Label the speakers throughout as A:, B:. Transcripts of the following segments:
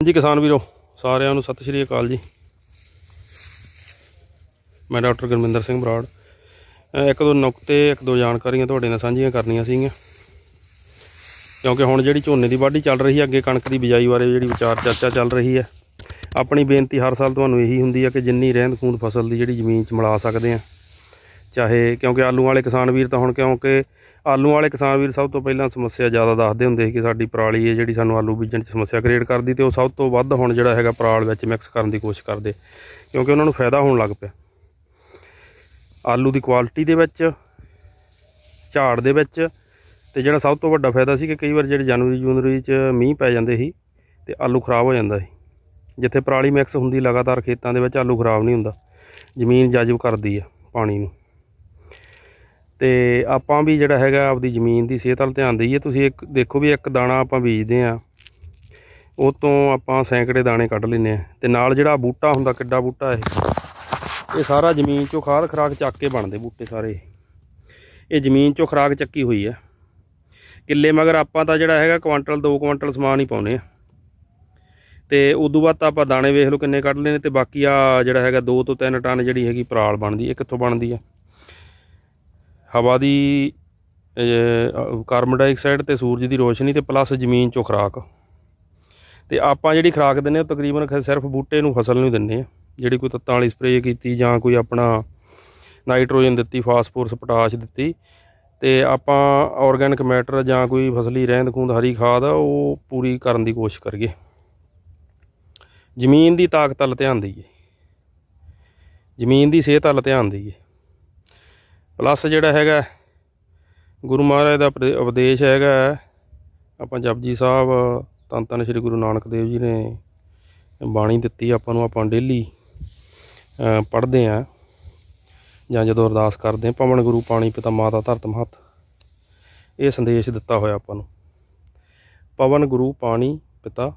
A: ਜੀ ਕਿਸਾਨ ਵੀਰੋ, ਸਾਰਿਆਂ ਨੂੰ ਸਤਿ ਸ਼੍ਰੀ ਅਕਾਲ ਜੀ। ਮੈਂ ਡਾਕਟਰ ਗੁਰਮਿੰਦਰ ਸਿੰਘ ਬਰਾੜ। ਇੱਕ ਦੋ ਨੁਕਤੇ, ਇੱਕ ਦੋ ਜਾਣਕਾਰੀਆਂ ਤੁਹਾਡੇ ਨਾਲ ਸਾਂਝੀਆਂ ਕਰਨੀਆਂ ਸੀਗੀਆਂ। ਕਿਉਂਕਿ ਹੁਣ ਜਿਹੜੀ ਝੋਨੇ ਦੀ ਵਾਢੀ ਚੱਲ ਰਹੀ ਹੈ, ਅੱਗੇ ਕਣਕ ਦੀ ਬਿਜਾਈ ਬਾਰੇ ਜਿਹੜੀ ਵਿਚਾਰ ਚਰਚਾ ਚੱਲ ਰਹੀ ਹੈ, ਆਪਣੀ ਬੇਨਤੀ ਹਰ ਸਾਲ ਤੁਹਾਨੂੰ ਇਹੀ ਹੁੰਦੀ ਹੈ ਕਿ ਜਿੰਨੀ ਰਹਿੰਦ ਖੂੰਦ ਫਸਲ ਦੀ ਜਿਹੜੀ ਜ਼ਮੀਨ 'ਚ ਮਿਲਾ ਸਕਦੇ ਆ ਚਾਹੇ ਕਿਉਂਕਿ ਆਲੂ ਵਾਲੇ ਕਿਸਾਨ ਵੀਰ ਤਾਂ ਹੁਣ ਕਿਉਂਕਿ ਆਲੂ ਵਾਲੇ ਕਿਸਾਨ ਵੀਰ ਸਭ ਤੋਂ ਪਹਿਲਾਂ ਸਮੱਸਿਆ ਜ਼ਿਆਦਾ ਦੱਸਦੇ ਹੁੰਦੇ ਸੀ ਕਿ ਸਾਡੀ ਪਰਾਲੀ ਹੈ ਜਿਹੜੀ ਸਾਨੂੰ ਆਲੂ ਬੀਜਣ 'ਚ ਸਮੱਸਿਆ ਕ੍ਰੀਏਟ ਕਰਦੀ ਤੇ ਉਹ ਸਭ ਤੋਂ ਵੱਧ ਹੁਣ ਜਿਹੜਾ ਹੈਗਾ ਪਰਾਲ ਵਿੱਚ ਮਿਕਸ ਕਰਨ ਦੀ ਕੋਸ਼ਿਸ਼ ਕਰਦੇ ਕਿਉਂਕਿ ਉਹਨਾਂ ਨੂੰ ਫਾਇਦਾ ਹੋਣ ਲੱਗ ਪਿਆ। ਆਲੂ ਦੀ ਕੁਆਲਿਟੀ ਦੇ ਵਿੱਚ, ਝਾੜ ਦੇ ਵਿੱਚ ਤੇ ਜਿਹੜਾ ਸਭ ਤੋਂ ਵੱਡਾ ਫਾਇਦਾ ਸੀ ਕਿ ਕਈ ਵਾਰ ਜਿਹੜੇ ਜਨਵਰੀ ਜੂਨਵਰੀ 'ਚ ਮੀਂਹ ਪੈ ਜਾਂਦੇ ਸੀ ਤੇ ਆਲੂ ਖਰਾਬ ਹੋ ਜਾਂਦਾ ਸੀ। ਜਿੱਥੇ ਪਰਾਲੀ ਮਿਕਸ ਹੁੰਦੀ, ਲਗਾਤਾਰ ਖੇਤਾਂ ਦੇ ਵਿੱਚ ਆਲੂ ਖਰਾਬ ਨਹੀਂ ਹੁੰਦਾ, ਜ਼ਮੀਨ ਜਜ਼ਬ ਕਰਦੀ ਆ ਪਾਣੀ ਨੂੰ। ਤੇ ਆਪਾਂ ਵੀ ਜਿਹੜਾ ਹੈਗਾ ਆਪਦੀ ਜ਼ਮੀਨ ਦੀ ਸਿਹਤ ਵੱਲ ਧਿਆਨ ਦਈਏ। ਤੁਸੀਂ ਇੱਕ, ਦੇਖੋ ਵੀ ਇੱਕ ਦਾਣਾ ਆਪਾਂ ਬੀਜਦੇ ਆ ਉਹ ਤੋਂ ਆਪਾਂ ਸੈਂਕੜੇ ਦਾਣੇ ਕੱਢ ਲੈਂਦੇ ਆ ਤੇ ਨਾਲ ਜਿਹੜਾ ਬੂਟਾ ਹੁੰਦਾ, ਕਿੱਡਾ ਬੂਟਾ ਇਹ ਇਹ ਸਾਰਾ ਜ਼ਮੀਨ ਚੋਂ ਖਾਦ ਖਰਾਕ ਚੱਕ ਕੇ ਬਣਦੇ ਬੂਟੇ ਸਾਰੇ। ਇਹ ਜ਼ਮੀਨ ਚੋਂ ਖਰਾਕ ਚੱਕੀ ਹੋਈ ਆ ਕਿੱਲੇ ਮਗਰ ਆਪਾਂ ਤਾਂ ਜਿਹੜਾ ਹੈਗਾ ਕੁਆਂਟਲ 2 ਕੁਆਂਟਲ ਸਮਾਨ ਹੀ ਪਾਉਨੇ ਆ ਤੇ ਉਦੋਂ ਬਾਅਦ ਤਾਂ ਆਪਾਂ ਦਾਣੇ ਵੇਖ ਲਓ ਕਿੰਨੇ ਕੱਢ ਲੈਣੇ ਤੇ ਬਾਕੀ ਆ ਜਿਹੜਾ ਹੈਗਾ 2 ਤੋਂ 3 ਟਨ ਜਿਹੜੀ ਹੈਗੀ ਪਰਾਲ ਬਣਦੀ ਇਹ ਕਿੱਥੋਂ ਬਣਦੀ ਆ ਹਵਾ ਦੀ ਕਾਰਬਨ ਡਾਈਆਕਸਾਈਡ ਤੇ ਸੂਰਜ ਦੀ ਰੋਸ਼ਨੀ ਤੇ ਪਲੱਸ ਜ਼ਮੀਨ ਚੋਂ ਖੁਰਾਕ। ਤੇ ਆਪਾਂ ਜਿਹੜੀ ਖੁਰਾਕ ਦਿੰਨੇ ਉਹ ਤਕਰੀਬਨ ਸਿਰਫ ਬੂਟੇ ਨੂੰ ਫਸਲ ਨੂੰ ਹੀ ਦਿੰਨੇ ਆ ਜਿਹੜੀ ਕੋਈ ਤੱਤਾਂ ਵਾਲੀ ਸਪਰੇਅ ਕੀਤੀ ਜਾਂ ਕੋਈ ਆਪਣਾ ਨਾਈਟ੍ਰੋਜਨ ਦਿੱਤੀ, ਫਾਸਫੋਰਸ, ਪੋਟਾਸ਼ ਦਿੱਤੀ, ਤੇ ਆਪਾਂ ਆਰਗੈਨਿਕ ਮੈਟਰ ਜਾਂ ਕੋਈ ਫਸਲੀ ਰਹਿੰਦ ਖੂੰਦ ਹਰੀ ਖਾਦ ਆ, ਉਹ ਪੂਰੀ ਕਰਨ ਦੀ ਕੋਸ਼ਿਸ਼ ਕਰੀਏ। ਜ਼ਮੀਨ ਦੀ ਤਾਕਤ ਵੱਲ ਧਿਆਨ ਦਈਏ। ਜ਼ਮੀਨ ਦੀ ਸਿਹਤ ਵੱਲ ਧਿਆਨ ਦਈਏ। ਪਲੱਸ ਜਿਹੜਾ ਹੈਗਾ ਗੁਰੂ ਮਹਾਰਾਜ ਦਾ ਉਪਦੇ- ਉਪਦੇਸ਼ ਹੈਗਾ ਆਪਾਂ ਜਪਜੀ ਸਾਹਿਬ, ਧੰਨ ਧੰਨ ਸ੍ਰੀ ਗੁਰੂ ਨਾਨਕ ਦੇਵ ਜੀ ਨੇ ਬਾਣੀ ਦਿੱਤੀ ਆਪਾਂ ਨੂੰ, ਆਪਾਂ ਡੇਲੀ ਪੜ੍ਹਦੇ ਆ ਜਾਂ ਜਦੋਂ ਅਰਦਾਸ ਕਰਦੇ ਆ ਪਵਨ ਗੁਰੂ ਪਾਣੀ ਪਿਤਾ ਮਾਤਾ ਧਰਤ ਮਹਤ। ਇਹ ਸੰਦੇਸ਼ ਦਿੱਤਾ ਹੋਇਆ ਆਪਾਂ ਨੂੰ। ਪਵਨ ਗੁਰੂ ਪਾਣੀ ਪਿਤਾ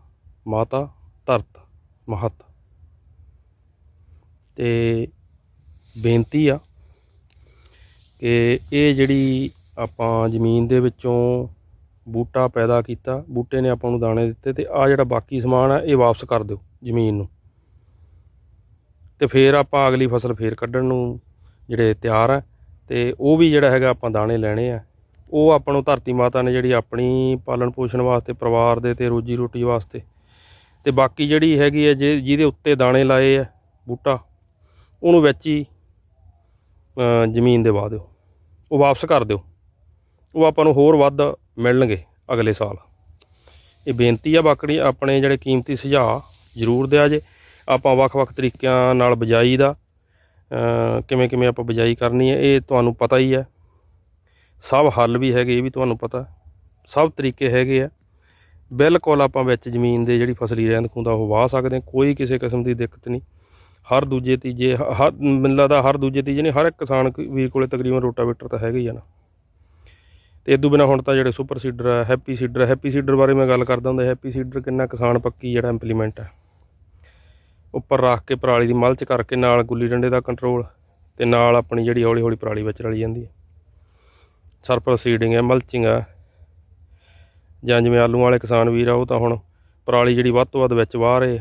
A: ਮਾਤਾ ਧਰਤ ਮਹਤ। ਤੇ ਬੇਨਤੀ ਆ ਕਿ ਇਹ ਜਿਹੜੀ ਆਪਾਂ ਜ਼ਮੀਨ ਦੇ ਵਿੱਚੋਂ ਬੂਟਾ ਪੈਦਾ ਕੀਤਾ, ਬੂਟੇ ਨੇ ਆਪਾਂ ਨੂੰ ਦਾਣੇ ਦਿੱਤੇ ਤੇ ਆ ਜਿਹੜਾ ਬਾਕੀ ਸਮਾਨ ਆ, ਇਹ ਵਾਪਸ ਕਰ ਦਿਓ ਜ਼ਮੀਨ ਨੂੰ। ਤੇ ਫਿਰ ਆਪਾਂ ਅਗਲੀ ਫਸਲ ਫੇਰ ਕੱਢਣ ਨੂੰ ਜਿਹੜੇ ਤਿਆਰ ਆ ਤੇ ਉਹ ਵੀ ਜਿਹੜਾ ਹੈਗਾ ਆਪਾਂ ਦਾਣੇ ਲੈਣੇ ਆ। ਉਹ ਆਪਾਂ ਨੂੰ ਧਰਤੀ ਮਾਤਾ ਨੇ ਜਿਹੜੀ ਆਪਣੀ ਪਾਲਣ ਪੋਸ਼ਣ ਵਾਸਤੇ, ਪਰਿਵਾਰ ਦੇ ਤੇ ਰੋਜੀ ਰੋਟੀ ਵਾਸਤੇ ਤੇ ਬਾਕੀ ਜਿਹੜੀ ਹੈਗੀ ਹੈ ਜੇ ਜਿਹਦੇ ਉੱਤੇ ਦਾਣੇ ਲਾਏ ਆ ਬੂਟਾ, ਉਹਨੂੰ ਵਿੱਚ ਹੀ ਜ਼ਮੀਨ ਦੇ ਵਾ ਦਿਓ ਉਹ ਵਾਪਸ ਕਰ ਦਿਓ। ਉਹ ਆਪਾਂ ਨੂੰ ਹੋਰ ਵੱਧ ਮਿਲਣਗੇ ਅਗਲੇ ਸਾਲ। ਇਹ ਬੇਨਤੀ ਆ ਬਾਕੀ ਆਪਣੇ ਜਿਹੜੇ ਕੀਮਤੀ ਸੁਝਾਅ ਜ਼ਰੂਰ ਦਿਆ ਜੇ। ਆਪਾਂ ਵੱਖ-ਵੱਖ ਤਰੀਕਿਆਂ ਨਾਲ ਬਜਾਈ ਦਾ ਕਿਵੇਂ ਕਿਵੇਂ ਆਪਾਂ ਬਜਾਈ ਕਰਨੀ ਹੈ, ਇਹ ਤੁਹਾਨੂੰ ਪਤਾ ਹੀ ਹੈ। ਸਭ ਹੱਲ ਵੀ ਹੈਗੇ, ਇਹ ਵੀ ਤੁਹਾਨੂੰ ਪਤਾ। ਸਭ ਤਰੀਕੇ ਹੈਗੇ ਆ। ਬਿਲਕੁਲ ਆਪਾਂ ਵਿੱਚ ਜ਼ਮੀਨ ਦੇ ਜਿਹੜੀ ਫਸਲੀ ਰਹਿੰਦ ਖੂੰਦ ਉਹ ਵਾਹ ਸਕਦੇ ਕੋਈ ਕਿਸੇ ਕਿਸਮ ਦੀ ਦਿੱਕਤ ਨਹੀਂ। ਹਰ ਦੂਜੇ ਤੀਜੇ, ਹ- ਹਰ, ਮੈਨੂੰ ਲੱਗਦਾ ਹਰ ਦੂਜੇ ਤੀਜੇ ਨਹੀਂ, ਹਰ ਇੱਕ ਕਿਸਾਨ ਵੀਰ ਕੋਲੇ ਤਕਰੀਬਨ ਰੋਟਾਵੇਟਰ ਤਾਂ ਹੈਗਾ ਹੀ ਆ ਨਾ। ਤੇ ਇਦੋਂ ਬਿਨਾ ਹੁਣ ਤਾਂ ਜਿਹੜੇ ਸੁਪਰ ਸੀਡਰ ਹੈ ਹੈਪੀ ਸੀਡਰ ਹੈਪੀ ਸੀਡਰ ਬਾਰੇ ਮੈਂ ਗੱਲ ਕਰਦਾ ਹੁੰਦਾ, ਹੈਪੀ ਸੀਡਰ ਕਿੰਨਾ ਕਿਸਾਨ ਪੱਕੀ ਜਿਹੜਾ ਇੰਪਲੀਮੈਂਟ ਹੈ ਉੱਪਰ ਰੱਖ ਕੇ ਪਰਾਲੀ ਦੀ ਮਲਚ ਕਰਕੇ ਨਾਲ ਗੁੱਲੀ ਡੰਡੇ ਦਾ ਕੰਟਰੋਲ ਤੇ ਨਾਲ ਆਪਣੀ ਜਿਹੜੀ ਹੌਲੀ ਹੌਲੀ ਪਰਾਲੀ ਵਿੱਚ ਰਲੀ ਜਾਂਦੀ ਹੈ ਸਰਪਲ ਸੀਡਿੰਗ ਹੈ ਮਲਚਿੰਗ ਹੈ ਜਾਂ ਜਿਵੇਂ ਆਲੂ ਵਾਲੇ ਕਿਸਾਨ ਵੀਰ ਆ, ਉਹ ਤਾਂ ਹੁਣ ਪਰਾਲੀ ਜਿਹੜੀ ਵੱਧ ਤੋਂ ਵੱਧ ਵਿੱਚ ਵਾਹ ਰਹੇ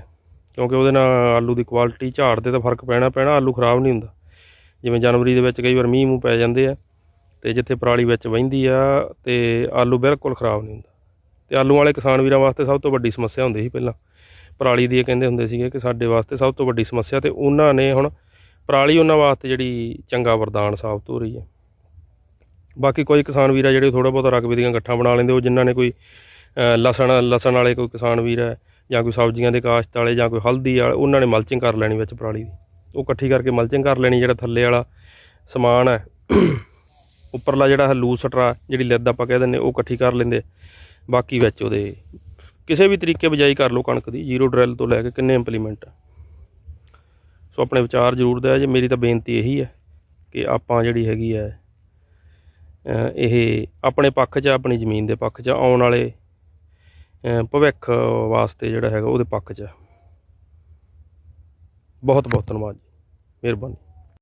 A: ਕਿਉਂਕਿ ਉਹਦੇ ਨਾਲ ਆਲੂ ਦੀ ਕੁਆਲਿਟੀ ਝਾੜ ਤੇ ਤਾਂ ਫ਼ਰਕ ਪੈਣਾ ਪੈਣਾ, ਆਲੂ ਖਰਾਬ ਨਹੀਂ ਹੁੰਦਾ। ਜਿਵੇਂ ਜਨਵਰੀ ਦੇ ਵਿੱਚ ਕਈ ਵਾਰ ਮੀਂਹ ਮੂੰਹ ਪੈ ਜਾਂਦੇ ਆ, ਤੇ ਜਿੱਥੇ ਪਰਾਲੀ ਵਿੱਚ ਵਹਿੰਦੀ ਆ, ਤੇ ਆਲੂ ਬਿਲਕੁਲ ਖਰਾਬ ਨਹੀਂ ਹੁੰਦਾ। ਤੇ ਆਲੂ ਵਾਲੇ ਕਿਸਾਨ ਵੀਰਾਂ ਵਾਸਤੇ ਸਭ ਤੋਂ ਵੱਡੀ ਸਮੱਸਿਆ ਹੁੰਦੀ ਸੀ ਪਹਿਲਾਂ। ਪਰਾਲੀ ਦੀ ਇਹ ਕਹਿੰਦੇ ਹੁੰਦੇ ਸੀਗੇ ਕਿ ਸਾਡੇ ਵਾਸਤੇ ਸਭ ਤੋਂ ਵੱਡੀ ਸਮੱਸਿਆ ਤੇ ਉਹਨਾਂ ਨੇ ਹੁਣ ਪਰਾਲੀ ਉਹਨਾਂ ਵਾਸਤੇ ਜਿਹੜੀ ਚੰਗਾ ਵਰਦਾਨ ਸਾਬਤ ਹੋ ਰਹੀ ਹੈ। ਬਾਕੀ ਕੋਈ ਕਿਸਾਨ ਵੀਰ ਆ ਜਿਹੜੇ ਥੋੜਾ ਬਹੁਤਾ ਰਕਬੇ ਦੀਆਂ ਗੱਠਾਂ ਬਣਾ ਲੈਂਦੇ, ਉਹ ਜਿਨ੍ਹਾਂ ਨੇ ਕੋਈ ਲਸਣ ਲਸਣ ਵਾਲੇ ਕੋਈ ਕਿਸਾਨ ਵੀਰ ਹੈ ਜਾਂ ਕੋਈ ਸਬਜ਼ੀਆਂ ਦੇ ਕਾਸ਼ਤ ਵਾਲੇ ਜਾਂ ਕੋਈ ਹਲਦੀ ਵਾਲੇ, ਉਹਨਾਂ ਨੇ ਮਲਚਿੰਗ ਕਰ ਲੈਣੀ ਵਿੱਚ ਪਰਾਲੀ ਦੀ। ਉਹ ਇਕੱਠੀ ਕਰਕੇ ਮਲਚਿੰਗ ਕਰ ਲੈਣੀ, ਜਿਹੜਾ ਥੱਲੇ ਵਾਲਾ ਸਮਾਨ ਹੈ। ਉੱਪਰਲਾ ਜਿਹੜਾ ਲੂਸ ਸਟਰਾ ਜਿਹੜੀ ਲਿੱਦ ਆਪਾਂ ਕਹਿ ਦਿੰਦੇ, ਉਹ ਇਕੱਠੀ ਕਰ ਲੈਂਦੇ। ਬਾਕੀ ਵਿੱਚ ਉਹਦੇ ਕਿਸੇ ਵੀ ਤਰੀਕੇ ਬਜਾਈ ਕਰ ਲਓ ਕਣਕ ਦੀ ਜ਼ੀਰੋ ਡਰਿਲ ਤੋਂ ਲੈ ਕੇ ਕਿੰਨੇ ਇੰਪਲੀਮੈਂਟ ਸੋ ਆਪਣੇ ਵਿਚਾਰ ਜ਼ਰੂਰ ਦਿਆ ਜੇ, ਮੇਰੀ ਤਾਂ ਬੇਨਤੀ ਇਹੀ ਹੈ ਕਿ ਆਪਾਂ ਜਿਹੜੀ ਹੈਗੀ ਹੈ ਇਹ ਆਪਣੇ ਪੱਖ 'ਚ, ਆਪਣੀ ਜ਼ਮੀਨ ਦੇ ਪੱਖ 'ਚ ਆਉਣ ਵਾਲੇ ਭਵਿੱਖ ਵਾਸਤੇ ਜਿਹੜਾ ਹੈਗਾ ਉਹਦੇ ਪੱਖ 'ਚ ਬਹੁਤ ਬਹੁਤ ਧੰਨਵਾਦ ਜੀ। ਮਿਹਰਬਾਨੀ।